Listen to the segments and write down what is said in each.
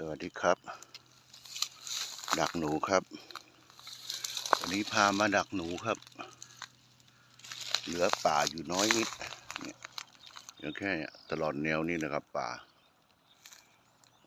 สวัสดีครับ ดักหนูครับ วันนี้พามาดักหนูครับ เหลือป่าอยู่น้อยนิดเนี่ยยังแค่ตลอดแนวนี้นะครับ ป่า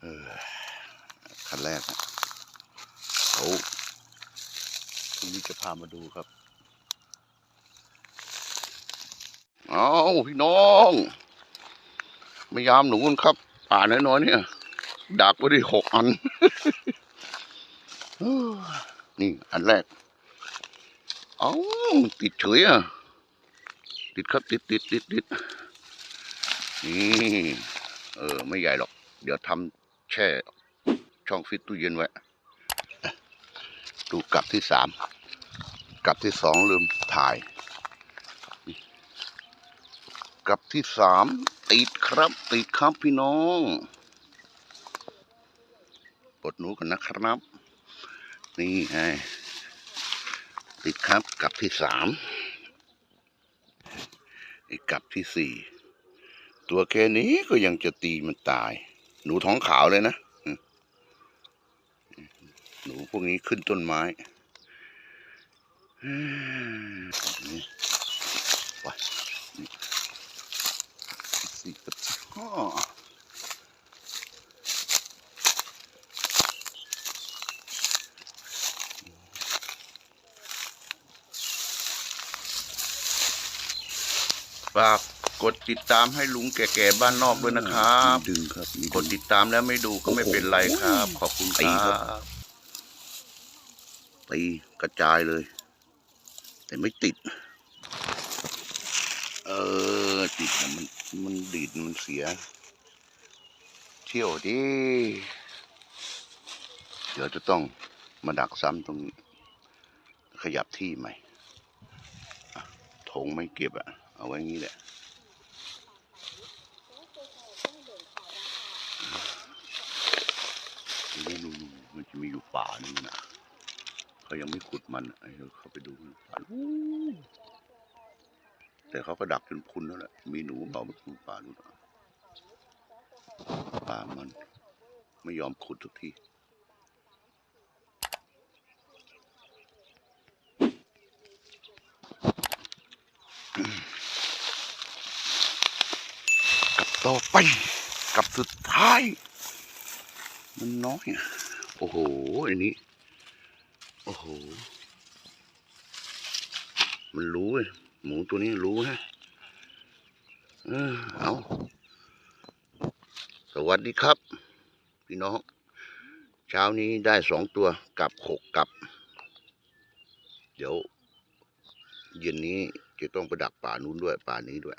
เออคันแรกนะเขาทีนี้จะพามาดูครับ เอาพี่น้อง ไมายามหนูกันครับ ป่าน้อยๆเนี่ย ดักไว้ได้หกอัน นี่อันแรก เอ้าติดเฉยอะ ติดครับติดติดติดติดนี่เออ ไม่ใหญ่หรอก เดี๋ยวทำแช่ ช่องฟิตตู้เย็นไว้ ดูกลับที่สามกลับที่สองลืมถ่ายกลับที่สามติดครับ ติดครับพี่น้อง ปลดหนูกันนะครับ นี่ไงติดครับกับที่สามอีกกับที่สี่ตัวแค่นี้ก็ยังจะตีมันตาย หนูท้องขาวเลยนะ หนูพวกนี้ขึ้นต้นไม้อืมนี่ไปสี่กับห้า ฝากกดติดตามให้ลุงแก่ๆบ้านนอกด้วยนะครับ ดึงครับมีกดติดตามแล้วไม่ดูก็ไม่เป็นไรครับ ขอบคุณคตีรัครับ บ ตีกระจายเลย แต่ไม่ติด เออ ติดนะมันมันดีดมันเสีย เที่ยวดิเดี๋ยวจะต้องมาดักซ้ำตรงนี้ ขยับที่ใหม่อะถงไม่เก็บอะ เอาไว้งี้แหละดูดูดูมันจะมีอยู่ป่านึงนะเขายังไม่ขุดมันไอ้เขาไปดูมันป่าแต่เขาก็ดักจนพุนแล้วแหละมีหนูเป่าไม่รู้ป่าดูนะป่ามันไม่ยอมขุดทุกทีกับ ต่อไปกับสุดท้าย มันน้อยอะโอ้โห อันนี้ โอ้โห มันรู้เลยหมูตัวนี้รู้ฮะเออเอาสวัสดีครับ พี่น้อง เช้านี้ได้สองตัวกับหกกับ เดี๋ยว เย็นนี้จะต้องไปดักป่านู้นด้วยป่านี้ด้วย